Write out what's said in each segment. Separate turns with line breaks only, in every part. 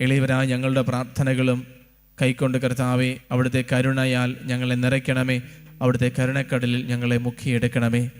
എളിയവരായ ഞങ്ങളുടെ പ്രാർത്ഥനകളും കൈക്കൊണ്ട് കർത്താവെ അവിടുത്തെ കരുണയാൽ ഞങ്ങളെ നിറയ്ക്കണമേ. അവിടുത്തെ കരുണക്കടലിൽ ഞങ്ങളെ മുക്കിയെടുക്കണമേ.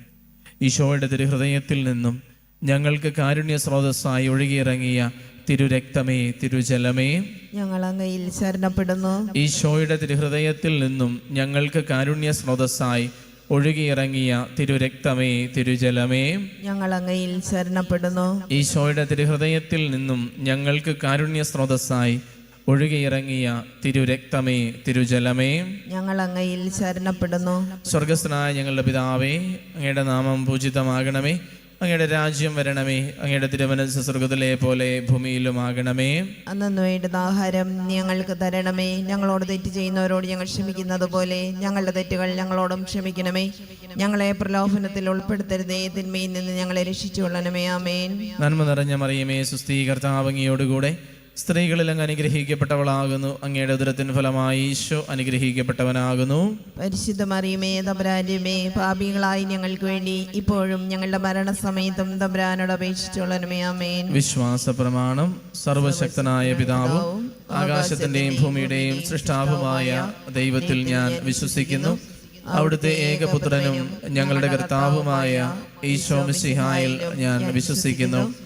ഈശോയുടെ തിരുഹൃദയത്തിൽ നിന്നും ഞങ്ങൾക്ക് കാരുണ്യ സ്രോതസ്സായി ഒഴുകിയിറങ്ങിയ തിരുരക്തമേ തിരുജലമേ.
ഞങ്ങൾ അങ്ങയിൽ ശരണപ്പെടുന്നു.
ഈശോയുടെ തിരുഹൃദയത്തിൽ നിന്നും ഞങ്ങൾക്ക് കാരുണ്യ സ്രോതസ്സായി ഒഴുകിയിറങ്ങിയ തിരുരക്തമേ തിരുജലമേ.
ഞങ്ങൾ അങ്ങയിൽ ശരണപ്പെടുന്നു.
ഈശോയുടെ തിരുഹൃദയത്തിൽ നിന്നും ഞങ്ങൾക്ക് കാരുണ്യ സ്രോതസ്സായി ഒഴുകിയിറങ്ങിയ തിരുരക്തമേ തിരുജലമേ.
ഞങ്ങൾ അങ്ങയിൽ ശരണപ്പെടുന്നു.
സ്വർഗസ്ഥനായ ഞങ്ങളുടെ പിതാവേ അങ്ങയുടെ നാമം പൂജിതമാകണമേ. അങ്ങയുടെ രാജ്യം വരണമേ. അങ്ങയുടെ തിരുമനസ് സ്വർഗത്തിലെ പോലെ ഭൂമിയിലും ആകണമേ
അന്നു വേണ്ടുന്ന ആഹാരം ഞങ്ങൾക്ക് തരണമേ. ഞങ്ങളോട് തെറ്റ് ചെയ്യുന്നവരോട് ഞങ്ങൾ ക്ഷമിക്കുന്നത് പോലെ ഞങ്ങളുടെ തെറ്റുകൾ ഞങ്ങളോടും ക്ഷമിക്കണമേ. ഞങ്ങളെ പ്രലോഭനത്തിൽ ഉൾപ്പെടുത്തരുതേ. തിന്മയിൽ നിന്ന് ഞങ്ങളെ രക്ഷിച്ചു കൊള്ളണമേ ആമേൻ.
നന്മ നിറഞ്ഞ മറിയമേ സുസ്ഥീകർത്താവ് അങ്ങയോടുകൂടെ സ്ത്രീകളിൽ അങ്ങ് അനുഗ്രഹിക്കപ്പെട്ടവളാകുന്നു. അങ്ങയുടെ ഉദരത്തിന് ഫലമായി ഈശോ അനുഗ്രഹിക്കപ്പെട്ടവനാകുന്നു.
പരിശുദ്ധ മറിയമേ തമ്പുരാന്റെമേ പാപികളായി ഞങ്ങൾക്ക് വേണ്ടി ഇപ്പോഴും ഞങ്ങളുടെ മരണസമയത്തും സമയത്തും അപേക്ഷിച്ചുകൊള്ളണമേ ആമേൻ.
വിശ്വാസ പ്രമാണം സർവശക്തനായ പിതാവും ആകാശത്തിന്റെയും ഭൂമിയുടെയും സൃഷ്ടാവുമായ ദൈവത്തിൽ ഞാൻ വിശ്വസിക്കുന്നു. അവിടുത്തെ ഏകപുത്രനും ഞങ്ങളുടെ കർത്താവുമായ ഈശോ മിസിഹായിൽ ഞാൻ വിശ്വസിക്കുന്നു.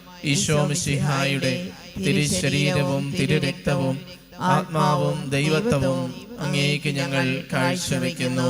ഈശോ മിശിഹായുടെ തിരുശരീരവും തിരുരക്തവും ആത്മാവും ദൈവത്വവും അങ്ങേക്ക് ഞങ്ങൾ കാഴ്ചവെക്കുന്നു.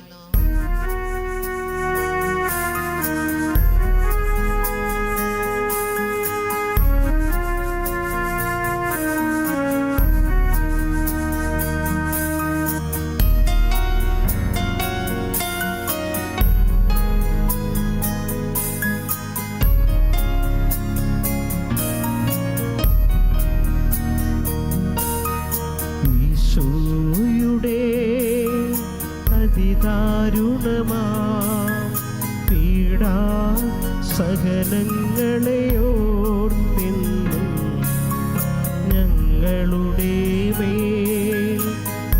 പീഡാ സഹനങ്ങളെ ഓർത്തെന്നും ഞങ്ങളുടെ മേൽ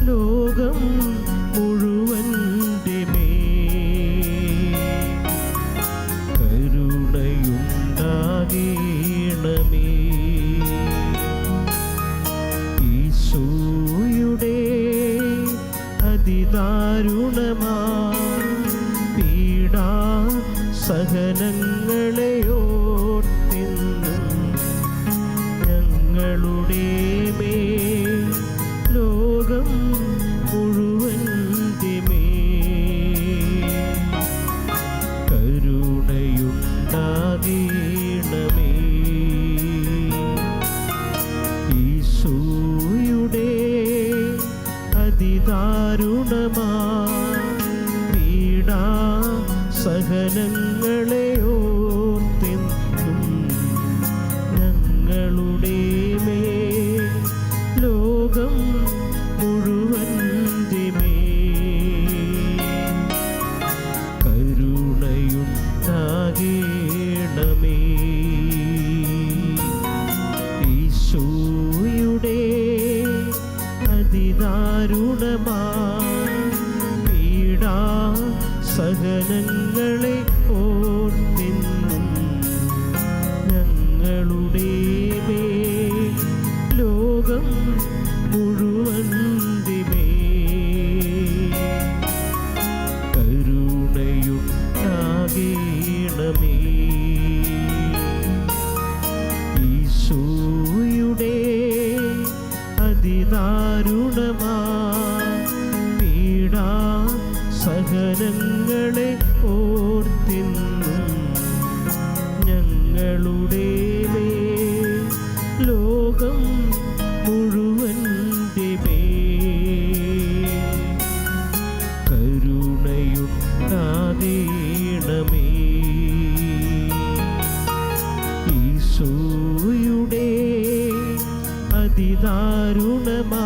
ലോകം മുഴുവന്റെ കരുണയുണ്ടാകേണമേ. ഈശോയുടെ അതിദാരുണമാ സഹനങ്ങളെ ഓർത്തെന്നും ഞങ്ങളുടെ മേൽ ലോകം അതിദാരുണമാ സഹനങ്ങളെ ഞങ്ങളുടെ മേ ലോകം മുഴുവൻ കരുണയുണ്ടാകേണമേ. ഈശോയുടെ അതിദാരുണമാ പീഡാ സഹനങ്ങളെ ഓർത്തെന്നും ഞങ്ങളുടെ മേ ലോകം മേൽ കരുണയുണ്ടാകേണമേ. ഈശോയുടെ സഹനങ്ങളെ ഓർത്തെന്നും ഞങ്ങളുടെ ലോകം മുഴുവന്റെ മേൽ കരുണയുണ്ടാകേണമേ. ഈശോയുടെ അതിദാരുണമാ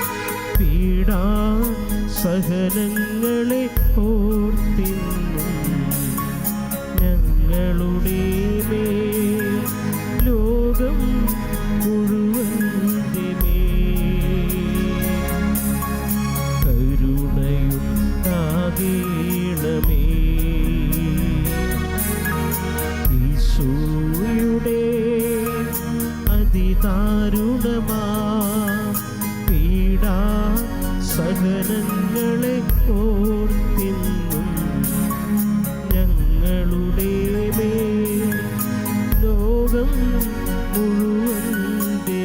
പീഡാ സഹനങ്ങളെ ഓർത്തി ഞങ്ങളുടെ മേ ലോകം മുഴുവന്റെ മേൽ കരുണയുണ്ടാകേണമേ. ഈശോയുടെ സഹനങ്ങളെ ഓർത്തിന്നും ഞങ്ങളുടെ മേ ലോകം മുഴുവന്റെ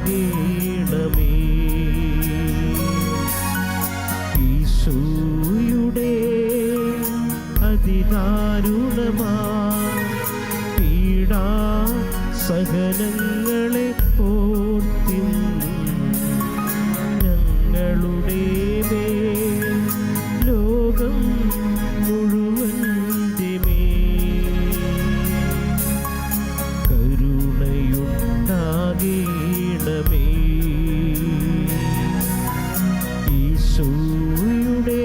കരുണയുണ്ടാകേണമേ. ഈശോയുടെ പീഡാ സഹനങ്ങളെ ഓർത്തിന്നും ഞങ്ങളുടെ ലോകം മുഴുവന്റെ മേൽ കരുണയുണ്ടാകേണമേ. ഈശോയുടെ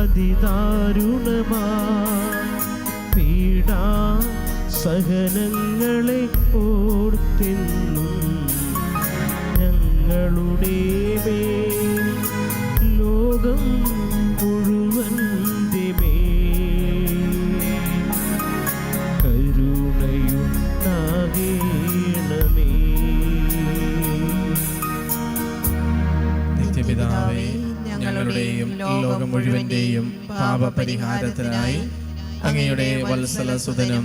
അതിദാരുണമാ പീഡാ സഹനങ്ങളെ ഓർത്തിന്നു ഞങ്ങളുടെ മേൽ ലോകം മുഴുവൻ കരുണയുണ്ടാകേണമേ
നിത്യപിതാവേ ഞങ്ങളുടെയും ലോകം മുഴുവന്റെയും പാപപരിഹാരത്തിനായി അങ്ങയുടെ വത്സല സുതനും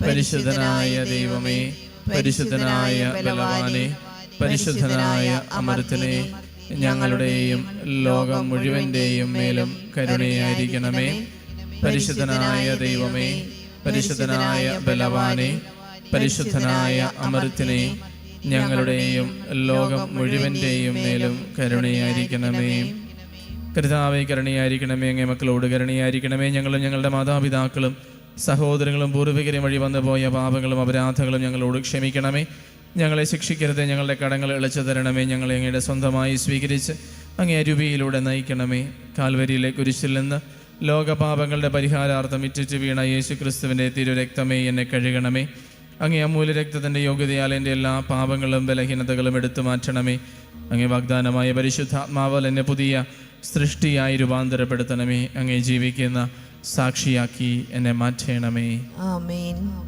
പരിശുദ്ധനായ ദൈവമേ പരിശുദ്ധനായ ബലവാനെ പരിശുദ്ധനായ അമരത്തിനെ ഞങ്ങളുടെയും ലോകം മുഴുവന്റെയും മേലും കരുണയായിരിക്കണമേ. പരിശുദ്ധനായ ദൈവമേ പരിശുദ്ധനായ ബലവാനെ പരിശുദ്ധനായ അമർത്തിനെ ഞങ്ങളുടെയും ലോകം മുഴുവന്റെയും മേലും കരുണയായിരിക്കണമേ. കരുതാവേ കരുണയായിരിക്കണമേ അങ്ങേ മക്കളോട് കരുണയായിരിക്കണമേ ഞങ്ങളും ഞങ്ങളുടെ മാതാപിതാക്കളും സഹോദരങ്ങളും പൂർവികരും വഴി വന്നു പോയ പാപങ്ങളും അപരാധങ്ങളും ഞങ്ങളോട് ക്ഷമിക്കണമേ. ഞങ്ങളെ ശിക്ഷിക്കരുത് ഞങ്ങളുടെ കടങ്ങൾ ഇളച്ചു തരണമേ ഞങ്ങളെ അങ്ങയുടെ സ്വന്തമായി സ്വീകരിച്ച് അങ്ങേ അരുവിയിലൂടെ നയിക്കണമേ. കാൽവരിയിലെ കുരിശിൽ നിന്ന് ലോകപാപങ്ങളുടെ പരിഹാരാർത്ഥം ഇറ്റിറ്റ് വീണ യേശു ക്രിസ്തുവിന്റെ തിരുരക്തമേ എന്നെ കഴുകണമേ. അങ്ങേ അമൂല്യ രക്തത്തിന്റെ യോഗ്യതയാൽ എന്റെ എല്ലാ പാപങ്ങളും ബലഹീനതകളും എടുത്തു മാറ്റണമേ. അങ്ങേ വാഗ്ദാനമായ പരിശുദ്ധാത്മാവൽ എന്നെ പുതിയ സൃഷ്ടിയായി രൂപാന്തരപ്പെടുത്തണമേ. അങ്ങേ ജീവിക്കുന്ന സാക്ഷിയാക്കി എന്നെ മാറ്റണമേ.
ആമേൻ.